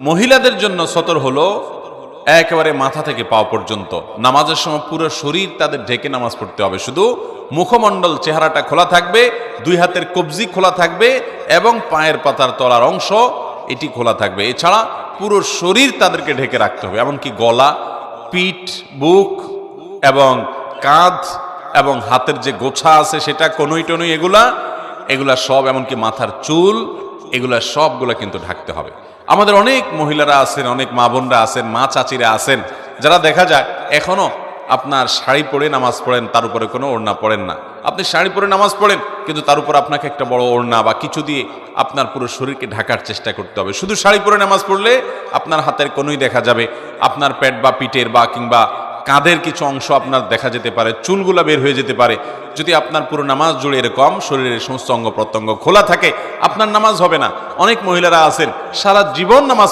মহিলাদের জন্য সতর হলো একেবারে মাথা থেকে পাও পর্যন্ত। নামাজের সময় পুরো শরীর তাদের ঢেকে নামাজ পড়তে হবে। শুধু মুখমণ্ডল চেহারাটা খোলা থাকবে, দুই হাতের কবজি খোলা থাকবে এবং পায়ের পাতার তলার অংশ এটি খোলা থাকবে। এছাড়া পুরো শরীর তাদেরকে ঢেকে রাখতে হবে, এমনকি গলা, পিঠ, বুক এবং কাঁধ এবং হাতের যে গোছা আছে সেটা, কনুই টনুই এগুলা এগুলা সব এমনকি মাথার চুল, এগুলা সবগুলা কিন্তু ঢাকতে হবে। আমাদের অনেক মহিলারা আছেন, অনেক মা বোনরা আছেন, মা চাচিরা আছেন। যারা দেখা যায়, এখনও আপনার শাড়ি পরে নামাজ পড়েন, তার উপরে কোনো ওড়না পড়েন না। আপনি শাড়ি পরে নামাজ পড়েন, কিন্তু তার উপর আপনাকে একটা বড় ওড়না বা কিছু দিয়ে আপনার পুরো শরীরকে ঢাকার চেষ্টা করতে হবে। শুধু শাড়ি পরে নামাজ পড়লে আপনার হাতের কোনোই দেখা যাবে, আপনার পেট বা পিঠের বা কিংবা কাঁধের কিছু অংশ আপনার দেখা যেতে পারে, চুলগুলা বের হয়ে যেতে পারে। যদি আপনার পুরো নামাজ জুড়ে এরকম, শরীরের সমস্ত অঙ্গ প্রত্যঙ্গ খোলা থাকে, আপনার নামাজ হবে না। অনেক মহিলারা আছেন সারা জীবন নামাজ